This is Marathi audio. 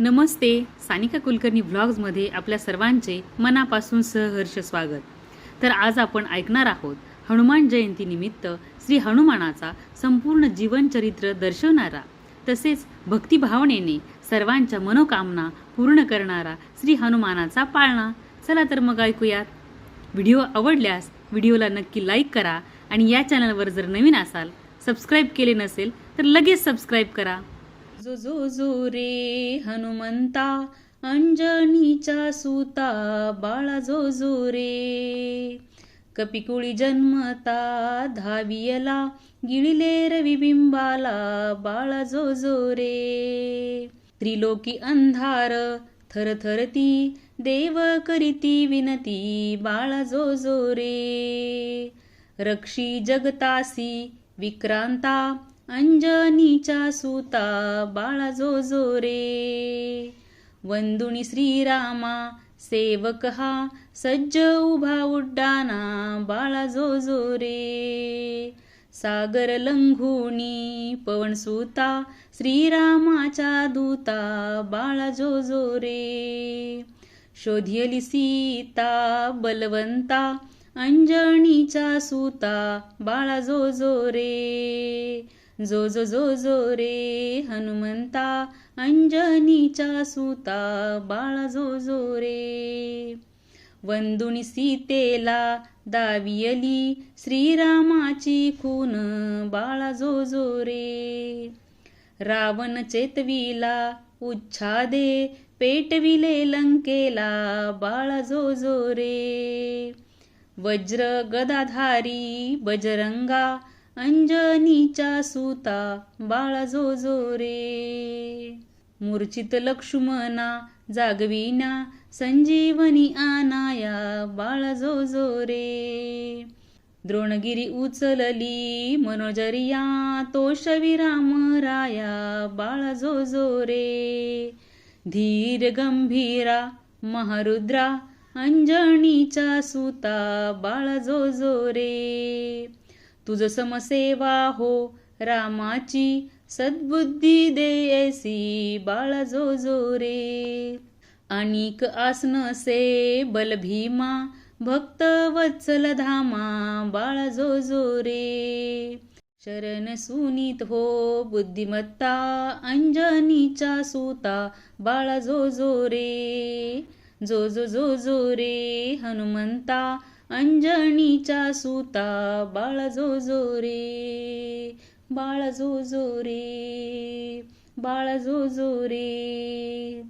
नमस्ते सानिका कुलकर्णी व्लॉग्समध्ये आपल्या सर्वांचे मनापासून सहर्ष स्वागत. तर आज आपण ऐकणार आहोत हनुमान जयंतीनिमित्त श्री हनुमानाचा संपूर्ण जीवनचरित्र दर्शवणारा तसेच भक्तिभावनेने सर्वांच्या मनोकामना पूर्ण करणारा श्री हनुमानाचा पाळणा. चला तर मग ऐकूयात. व्हिडिओ आवडल्यास व्हिडिओला नक्की लाईक करा आणि या चॅनलवर जर नवीन असाल सबस्क्राईब केले नसेल तर लगेच सबस्क्राईब करा. जो जो रे हनुमंता अंजनीचा सुता बाळा जो जो रे कपिकुळी जन्मता धावियला गिळिले रविबिंबाला बाळा जो जो रे त्रिलोकी अंधार थरथरती देव करीती विनती बाळा जो जो रे रक्षी जगतासी विक्रांता अंजनीच्या सुता बाळा जो जो रे वंदुनी श्रीरामा सेवक हा सज्ज उभा उड्डाना बाळा जो जो रे सागर लंघुनी पवन सुता श्रीरामाच्या दूता बाळा जो जो रे शोधियली सीता बलवंता अंजनीचा सुता बाळा जो जो रे जो जो जो जो रे हनुमंता अंजनीचा सुता बाळा जो जो रे. वंदुनी सीतेला दावियली श्रीरामाची खून बाळा जो जो रे. रावण चेतविला उच्छादे पेटविले लंकेला बाळा जो जो रे. वज्र गदाधारी बजरंगा अंजनीच्या सुता बाळा जो जो रे. मूर्छित लक्ष्मणा जागविना संजीवनी आनाया बाळा जो जो रे. द्रोणगिरी उचलली मनोजरिया तोषविराम राया बाळा जो जो रे. धीर गंभीरा महारुद्रा अंजनीचा सुता बाळा जो जो रे. तुझ समसेवा हो रामाची सद्बुद्धी देयसी बाळा जो जो रे. अनिक आसनसे बलभीमा भक्त वत्सल धामा बाळा जो जो रे. शरण सुनीत हो बुद्धिमत्ता अंजनीचा सुता बाळा जो जो रे. जो जो जो जो रे हनुमंता अंजनीचा सुता बाळ जो जो रे बाळ जो जो रे बाळ जो जो रे.